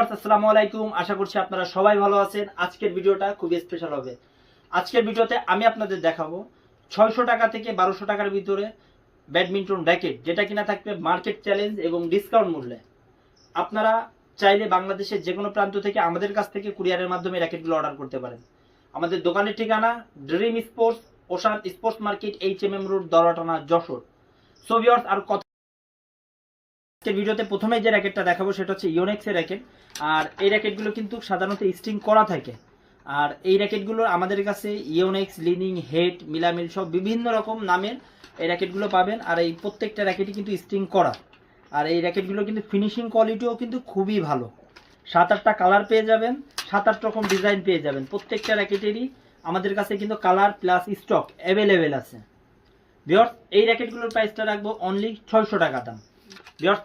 Viewers, আসসালামু আলাইকুম। আশা করছি আপনারা সবাই ভালো আছেন। আজকের ভিডিওটা খুবই স্পেশাল হবে। আজকের ভিডিওতে আমি আপনাদের দেখাবো ছয়শো টাকা থেকে বারোশো টাকার ভিতরে ব্যাডমিন্টন র্যাকেট, যেটা কিনা থাকবে মার্কেট চ্যালেঞ্জ এবং ডিসকাউন্ট মূল্যে। আপনারা চাইলে বাংলাদেশের যে কোনো প্রান্ত থেকে আমাদের কাছ থেকে কুরিয়ারের মাধ্যমে র্যাকেটগুলো অর্ডার করতে পারেন। আমাদের দোকানের ঠিকানা dream sports ocean sports market H M M road Dhartana Jessore. So viewers আর কত আজকের ভিডিওতে প্রথমে যে র্যাকেটটা দেখাবো সেটা হচ্ছে ইওনেক্সের র্যাকেট আর এই র্যাকেটগুলো কিন্তু সাধারণত স্ট্রিং করা থাকে। আর এই র্যাকেটগুলো আমাদের কাছে ইওনেক্স লিনিং হেড মিলামিল সব বিভিন্ন রকম নামের এই র্যাকেটগুলো পাবেন। আর এই প্রত্যেকটা র্যাকেটই কিন্তু স্ট্রিং করা। আর এই র্যাকেটগুলো কিন্তু ফিনিশিং কোয়ালিটিও কিন্তু খুবই ভালো। সাত আটটা কালার পেয়ে যাবেন, সাত আট রকম ডিজাইন পেয়ে যাবেন। প্রত্যেকটা র্যাকেটেরই আমাদের কাছে কিন্তু কালার প্লাস স্টক অ্যাভেলেবেল আছে। বিয়র্স এই র্যাকেটগুলোর প্রাইসটা রাখব অনলি ছয়শো টাকা দাম।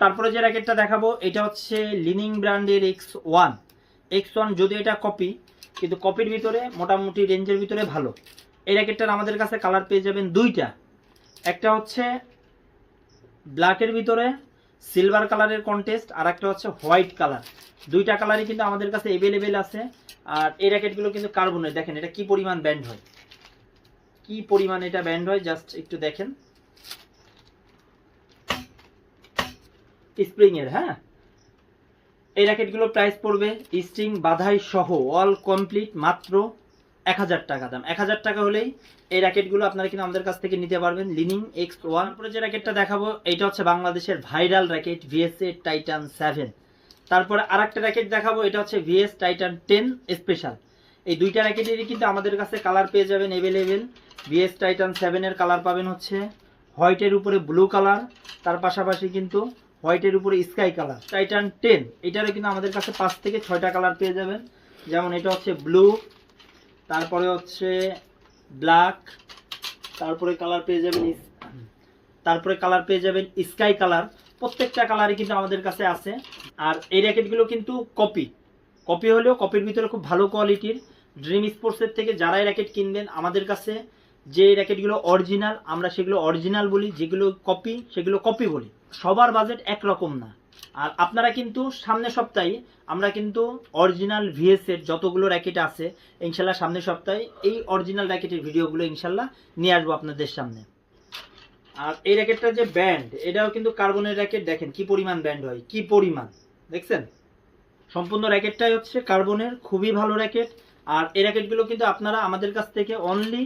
তারপরে যে র্যাকেটটা দেখাবো, এটা হচ্ছে লিনিং ব্র্যান্ডের এক্স ওয়ান এক্স ওয়ান যদি এটা কপি কিন্তু কপির ভিতরে, মোটামুটি রেঞ্জের ভিতরে ভালো। এই র্যাকেটটার আমাদের কাছে কালার পেয়ে যাবেন দুইটা। একটা হচ্ছে ব্ল্যাকের ভিতরে সিলভার কালারের কন্টেস্ট আর একটা হচ্ছে হোয়াইট কালার দুইটা কালারই কিন্তু আমাদের কাছে অ্যাভেলেবেল আছে। আর এই র্যাকেটগুলো কিন্তু কার্বনের দেখেন, এটা কি পরিমাণ ব্যান্ড হয়? কি পরিমাণ এটা ব্যান্ড হয়? জাস্ট একটু দেখেন। স্প্রিং এর হ্যাঁ? এই র্যাকেটগুলোর প্রাইস পড়বে স্ট্রিং বাধাই সহ অল কমপ্লিট মাত্র এক হাজার টাকা দাম। এক হাজার টাকা হলেই এই র্যাকেটগুলো আপনারা কিন্তু আমাদের কাছ থেকে নিতে পারবেন লিনিং এক্স ওয়ান পরে যে র্যাকেটটা দেখাবো এটা হচ্ছে বাংলাদেশের viral racket VSA titan seven তারপরে আর একটা র্যাকেট দেখাবো, এটা হচ্ছে ভিএস টাইটান টেন স্পেশাল এই দুইটা র্যাকেটেরই কিন্তু আমাদের কাছে কালার পেয়ে যাবেন অ্যাভেলেবেল ভিএস টাইটান সেভেনের কালার পাবেন হচ্ছে হোয়াইটের উপরে ব্লু কালার তার পাশাপাশি কিন্তু হোয়াইটের উপরে স্কাই কালার টাইটান টেন এটারও কিন্তু আমাদের কাছে পাঁচ থেকে ছয়টা কালার পেয়ে যাবেন। যেমন এটা হচ্ছে ব্লু তারপরে হচ্ছে ব্ল্যাক তারপরে কালার পেয়ে যাবেন তারপরে কালার পেয়ে যাবেন স্কাই কালার প্রত্যেকটা কালারই কিন্তু আমাদের কাছে আছে। আর এই র্যাকেটগুলো কিন্তু কপি কপি হলেও কপির ভিতরে খুব ভালো কোয়ালিটির ড্রিম স্পোর্টসের থেকে যারাই র্যাকেট কিনবেন, আমাদের কাছে যে র্যাকেটগুলো অরিজিনাল আমরা সেগুলো অরিজিনাল বলি, যেগুলো কপি সেগুলো কপি বলি। সবার বাজেট একরকম না। আর আপনারা কিন্তু সামনের সপ্তাহে, আমরা কিন্তু অরিজিনাল ভিএসের যতগুলো র্যাকেট আছে, ইনশাল্লাহ সামনের সপ্তাহে এই অরিজিনাল র্যাকেটের ভিডিওগুলো ইনশাল্লাহ নিয়ে আসব আপনাদের সামনে। আর এই র্যাকেটটা যে ব্যান্ড এটাও কিন্তু কার্বনের র্যাকেট দেখেন কি পরিমাণ ব্যান্ড হয়, কি পরিমাণ, দেখছেন? সম্পূর্ণ র্যাকেটটাই হচ্ছে কার্বনের খুবই ভালো র্যাকেট আর এই র্যাকেটগুলো কিন্তু আপনারা আমাদের কাছ থেকে অনলি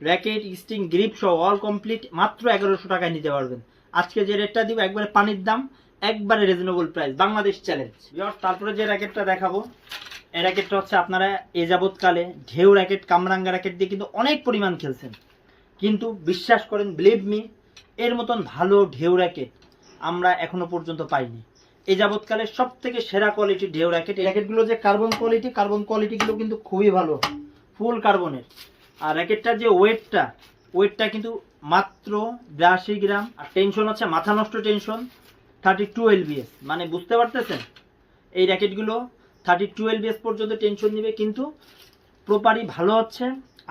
র্যাকেট, স্টিং, গ্রিপ সহ অল কমপ্লিট মাত্র এগারোশো টাকায় নিতে পারবেন। আজকে যে রেটটা দিব, একবারে পানির দাম, একবারে রিজনেবল প্রাইস বাংলাদেশ চ্যালেঞ্জ তারপরে যে র্যাকেটটা দেখাবো, এই র্যাকেটটা হচ্ছে আপনারা এ যাবৎকালে ঢেউ র্যাকেট, কামরাঙ্গা র্যাকেট দিয়ে কিন্তু অনেক পরিমাণ খেলছেন। কিন্তু বিশ্বাস করেন বিলিভ মি এর মতন ভালো ঢেউ র্যাকেট আমরা এখনও পর্যন্ত পাইনি। এ যাবৎকালে সব থেকে সেরা কোয়ালিটির ঢেউ র্যাকেট, এই র্যাকেটগুলো যে কার্বন কোয়ালিটি কার্বন কোয়ালিটিগুলো কিন্তু খুবই ভালো ফুল কার্বনের আর র্যাকেটটার যে ওয়েটটা ওয়েটটা কিন্তু মাত্র বিরাশি গ্রাম, আর টেনশন হচ্ছে মাথা নষ্ট টেনশন থার্টি টু এলবিএস মানে বুঝতে পারতেছেন? এই র্যাকেটগুলো থার্টি টু এলবিএস পর্যন্ত টেনশন নেবে, কিন্তু প্রপারই ভালো হচ্ছে।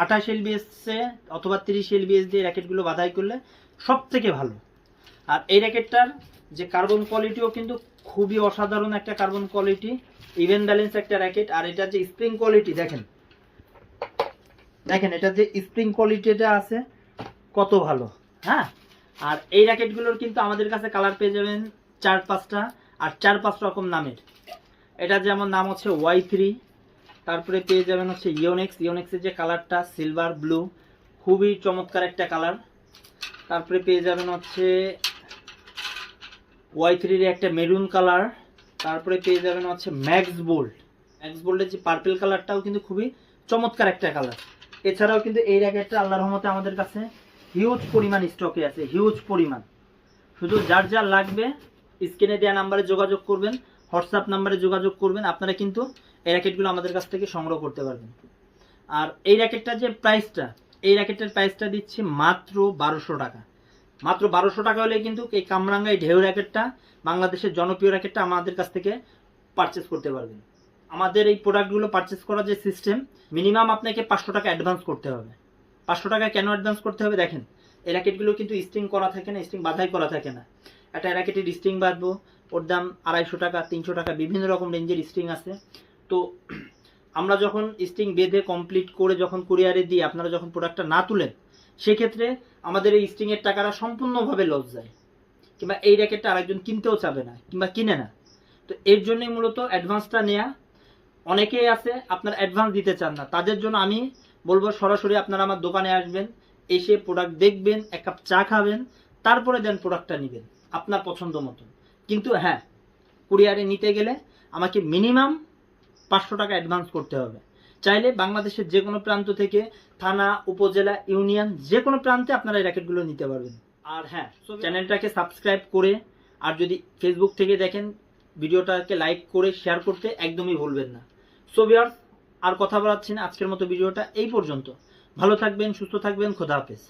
আঠাশ এলবিএসে অথবা তিরিশ এলবিএস দিয়ে র্যাকেটগুলো বাধাই করলে সব থেকে ভালো। আর এই র্যাকেটটার যে কার্বন কোয়ালিটিও কিন্তু খুবই অসাধারণ একটা কার্বন কোয়ালিটি ইভেন ব্যালেন্স একটা র্যাকেট, আর এটার যে স্প্রিং কোয়ালিটি দেখেন দেখেন, এটা যে স্প্রিং কোয়ালিটিটা আছে, কত ভালো। হ্যাঁ? আর এই র্যাকেটগুলোর কিন্তু আমাদের কাছে কালার পেয়ে যাবেন চার পাঁচটা, আর চার পাঁচ রকম নামের। এটা যেমন নাম হচ্ছে ওয়াই থ্রি তারপরে পেয়ে যাবেন হচ্ছে ইওনেক্স ইওনেক্সের যে কালারটা সিলভার ব্লু খুবই চমৎকার একটা কালার তারপরে পেয়ে যাবেন হচ্ছে ওয়াই থ্রির একটা মেরুন কালার তারপরে পেয়ে যাবেন হচ্ছে ম্যাক্স বোল্ড ম্যাক্স বোল্ডের যে পার্পেল কালারটাও কিন্তু খুবই চমৎকার একটা কালার এছাড়াও কিন্তু এই র্যাকেটটা আল্লাহ রহমতে আমাদের কাছে হিউজ পরিমাণ স্টকে আছে হিউজ পরিমাণ। শুধু যার যা লাগবে স্ক্রিনে দেওয়া নাম্বারে যোগাযোগ করবেন হোয়াটসঅ্যাপ নাম্বারে যোগাযোগ করবেন, আপনারা কিন্তু এই র্যাকেটগুলো আমাদের কাছ থেকে সংগ্রহ করতে পারবেন। আর এই র্যাকেটটার যে প্রাইসটা এই র্যাকেটের প্রাইসটা দিচ্ছি মাত্র বারোশো টাকা। মাত্র বারোশো টাকা হলে কিন্তু এই কামরাঙ্গা এই ঢেউ র্যাকেটটা বাংলাদেশের জনপ্রিয় র্যাকেটটা আমাদের কাছ থেকে পারচেস করতে পারবেন। আমাদের এই প্রোডাক্টগুলো পারচেস করার যে সিস্টেম মিনিমাম আপনাকে পাঁচশো টাকা অ্যাডভান্স করতে হবে। পাঁচশো টাকা কেন অ্যাডভান্স করতে হবে? দেখেন, এই র্যাকেটগুলো কিন্তু স্ট্রিং করা থাকে না স্ট্রিং বাধাই করা থাকে না। একটা র্যাকেটের স্ট্রিং বাঁধবো, ওর দাম আড়াইশো টাকা, তিনশো টাকা, বিভিন্ন রকম রেঞ্জের স্ট্রিং আছে। তো আমরা যখন স্ট্রিং বেঁধে কমপ্লিট করে যখন কুরিয়ারে দিই, আপনারা যখন প্রোডাক্টটা না তুলেন, সেক্ষেত্রে আমাদের এই স্ট্রিংয়ের টাকাটা সম্পূর্ণভাবে লস যায়। কিংবা এই র্যাকেটটা আরেকজন কিনতেও চাবে না, কিংবা কিনে না। তো এর জন্যই মূলত অ্যাডভান্সটা নেওয়া অনেকেই আছে আপনার অ্যাডভান্স দিতে চান না। তাদের জন্য আমি বলব সরাসরি আপনারা আমার দোকানে আসবেন এসে প্রোডাক্ট দেখবেন এক কাপ চা খাবেন তারপরে দেন প্রোডাক্টটা নেবেন আপনার পছন্দ মতন। কিন্তু হ্যাঁ কুরিয়ারে নিতে গেলে আমাকে মিনিমাম পাঁচশো টাকা অ্যাডভান্স করতে হবে। চাইলে বাংলাদেশের যে কোনো প্রান্ত থেকে থানা উপজেলা ইউনিয়ন যে কোনো প্রান্তে আপনারা এই র্যাকেটগুলো নিতে পারবেন। আর হ্যাঁ চ্যানেলটাকে সাবস্ক্রাইব করে আর যদি ফেসবুক থেকে দেখেন ভিডিওটাকে লাইক করে শেয়ার করতে একদমই ভুলবেন না। সো ভিউয়ার্স, আর কথা বলাচ্ছি না আজকের মতো ভিডিওটা এই পর্যন্ত। ভালো থাকবেন, সুস্থ থাকবেন, খোদা হাফেজ।